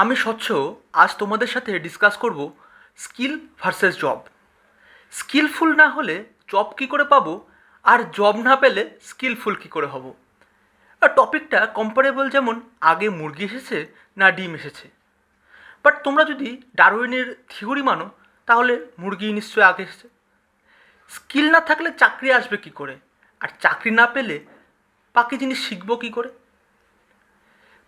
আমি স্বচ্ছ আজ তোমাদের সাথে ডিসকাস করব স্কিল ভার্সেস জব স্কিলফুল না হলে জব কী করে পাবো আর জব না পেলে স্কিলফুল কী করে হব? আর টপিকটা কম্পারেবল যেমন আগে মুরগি এসেছে না ডিম এসেছে। বাট তোমরা যদি ডারউইনের থিওরি মানো, তাহলে মুরগি নিশ্চয়ই আগে এসেছে। স্কিল না থাকলে চাকরি আসবে কী করে? আর চাকরি না পেলে বাকি জিনিস শিখব কী করে?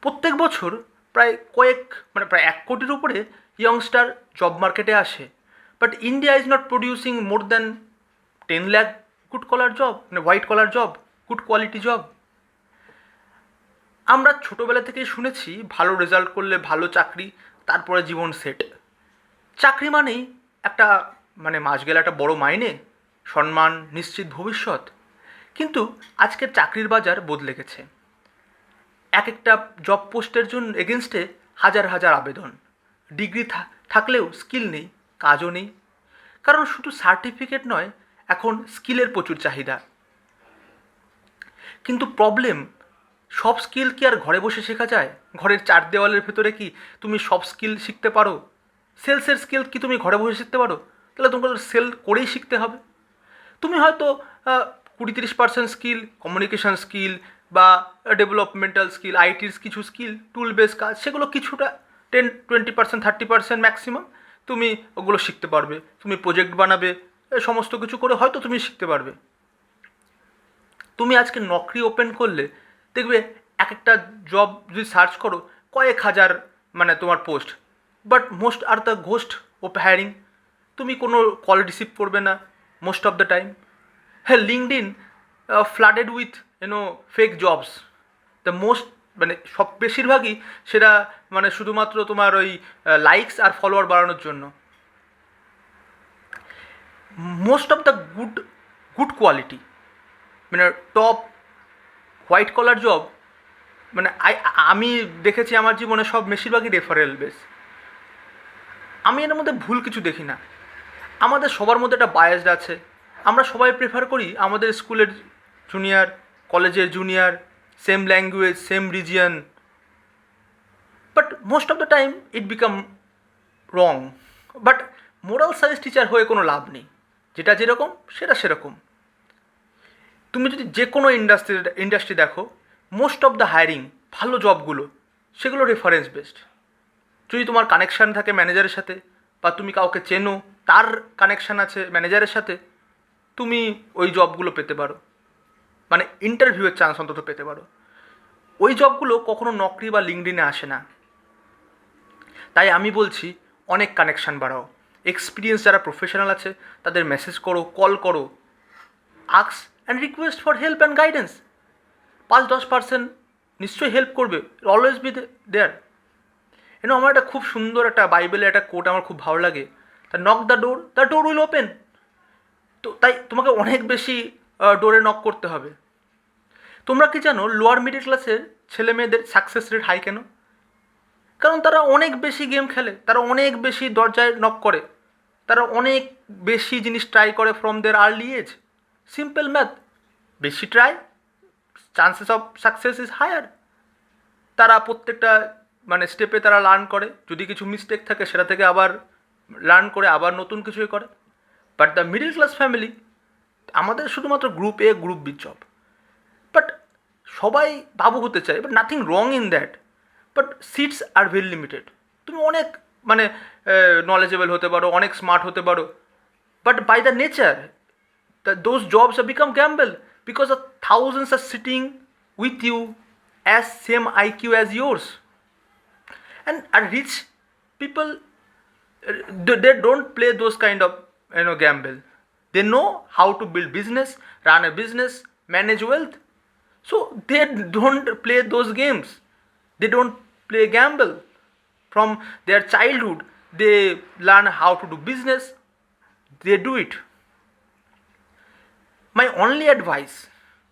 প্রত্যেক বছর প্রায় কয়েক মানে প্রায় এক কোটির উপরে ইয়ংস্টার জব মার্কেটে আসে। But India is not producing more than ten lakh good collar job মানে white collar job good quality job আমরা ছোটোবেলা থেকেই শুনেছি, ভালো রেজাল্ট করলে ভালো চাকরি, তারপরে জীবন সেট চাকরি মানেই একটা মানে মাস গেলে একটা বড় মাইনে, সম্মান, নিশ্চিত ভবিষ্যৎ। কিন্তু আজকের চাকরির বাজার বদলে গেছে। এক একটা জব পোস্টের জন্য এগেনস্টে হাজার হাজার আবেদন। ডিগ্রি থাকলেও স্কিল নেই, কাজও নেই। কারণ শুধু সার্টিফিকেট নয়, এখন স্কিলের প্রচুর চাহিদা। কিন্তু প্রবলেম সব স্কিল কি আর ঘরে বসে শেখা যায়? ঘরের চার দেওয়ালের ভেতরে কি তুমি সব স্কিল শিখতে পারো? সেলসের স্কিল কি তুমি ঘরে বসে শিখতে পারো? তাহলে তোমাকে সেল করেই শিখতে হবে। তুমি হয়তো কুড়ি তিরিশ পার্সেন্ট স্কিল কমিউনিকেশন স্কিল বা ডেভেলপমেন্টাল স্কিল আইটির কিছু স্কিল টুল বেস কাজ, সেগুলো কিছুটা ten twenty percent thirty percent maximum তুমি ওগুলো শিখতে পারবে। তুমি প্রজেক্ট বানাবে সমস্ত কিছু করে হয়তো তুমি শিখতে পারবে। তুমি আজকে নকরি ওপেন করলে, দেখবে এক একটা জব যদি সার্চ করো, কয়েক হাজার মানে তোমার post but most are the ghost of hiring তুমি কোনো কল রিসিভ করবে না মোস্ট অফ দ্য টাইম হ্যাঁ LinkedIn flooded with you know fake jobs the most মানে সব বেশিরভাগই সেটা মানে শুধুমাত্র তোমার ওই লাইকস আর ফলোয়ার বাড়ানোর জন্য। Most of the good good quality মানে টপ হোয়াইট কলার জব মানে আমি দেখেছি আমার জীবনে সব বেশিরভাগই রেফারেল বেস আমি এর মধ্যে ভুল কিছু দেখি না। আমাদের সবার মধ্যে একটা বায়াসড আছে। আমরা সবাই প্রেফার করি আমাদের স্কুলের জুনিয়র কলেজের junior same language same region but most of the time it become wrong but moral science teacher হয়ে কোনো লাভ নেই। যেটা যেরকম, সেটা সেরকম। তুমি যদি যে কোনো ইন্ডাস্ট্রি ইন্ডাস্ট্রি দেখো মোস্ট অফ দ্য হায়ারিং ভালো জবগুলো সেগুলো রেফারেন্স বেসড যদি তোমার কানেকশান থাকে ম্যানেজারের সাথে, বা তুমি কাউকে চেনো, তার কানেকশান আছে ম্যানেজারের সাথে, তুমি ওই জবগুলো পেতে পারো। মানে ইন্টারভিউয়ের চান্স অন্তত পেতে পারো। ওই জবগুলো কখনো নকরি বা লিঙ্কডিনে আসে না। তাই আমি বলছি, অনেক কানেকশান বাড়াও। এক্সপিরিয়েন্স যারা প্রফেশনাল আছে, তাদের মেসেজ করো কল করো। আক্স and request for help and guidance পাঁচ দশ পার্সেন্ট নিশ্চয়ই হেল্প করবে অলওয়েজ বি দেয়ার এন আমার একটা খুব সুন্দর একটা বাইবেলের একটা কোট আমার খুব ভালো লাগে। তা knock the door the door will open তো তাই তোমাকে অনেক বেশি ডোরে নক করতে হবে। তোমরা কি জানো লোয়ার মিডিল ক্লাসের ছেলে মেয়েদের সাকসেস রেট হাই কেন? কারণ তারা অনেক বেশি গেম খেলে, তারা অনেক বেশি দরজায় নক করে, তারা অনেক বেশি জিনিস ট্রাই করে from their early age simple math বেশি try chances of success is higher তারা প্রত্যেকটা মানে স্টেপে তারা লার্ন করে, যদি কিছু মিস্টেক থাকে সেটা থেকে আবার লার্ন করে, আবার নতুন কিছুই করে। But the middle class family আমাদের শুধুমাত্র group A group B job সবাই বাবু হতে চায় but nothing wrong in that but seats are very limited তুমি অনেক মানে নলেজেবল হতে পারো অনেক স্মার্ট হতে পারো but by the nature those jobs are become gamble because of thousands are sitting with you as same I Q as yours people uh, they they don't play those kind of you know gamble they know how to build business run a business manage wealth so they don't play those games they don't play gamble from their childhood they learn how to do business they do it my only advice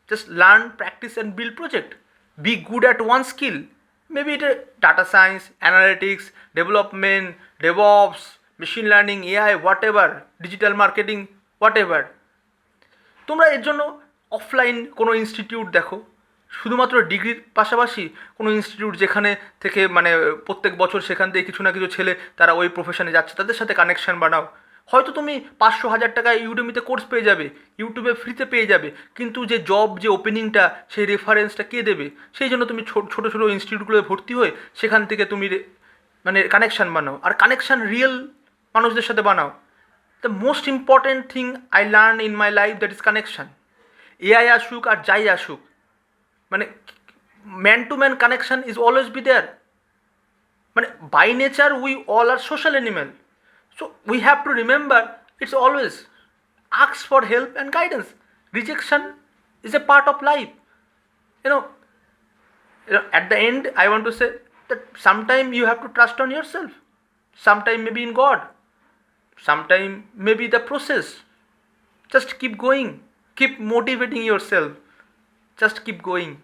just learn practice and build project be good at one skill maybe it is data science analytics development devops machine learning ai whatever digital marketing whatever তোমরা এর জন্য offline কোনো institute দেখো, শুধুমাত্র ডিগ্রির পাশাপাশি কোনো institute যেখানে থেকে মানে প্রত্যেক বছর সেখান থেকে কিছু না কিছু ছেলে তারা ওই প্রফেশনে যাচ্ছে, তাদের সাথে কানেকশান বানাও। হয়তো তুমি পাঁচশো হাজার টাকায় ইউটিউবিতে কোর্স পেয়ে যাবে ইউটিউবে ফ্রিতে পেয়ে যাবে, কিন্তু যে জব যে ওপেনিংটা সেই রেফারেন্সটা কে দেবে? সেই জন্য তুমি ছোট, ছোটো ইনস্টিটিউটগুলোয় ভর্তি হয়ে সেখান থেকে তুমি মানে কানেকশান বানাও। আর কানেকশান রিয়েল মানুষদের সাথে বানাও। The most important thing I learn in my life that is connection AI আসুক আর যাই আসুক মানে man to man connection is always be there মানে by nature we all are social animal so we have to remember it's always আক্স for help and guidance rejection is a part of life you know you know, at the end, I want to say that sometime you have to trust on yourself. Sometime maybe in God. Sometime maybe the process. Just keep going. Keep motivating yourself. Just keep going.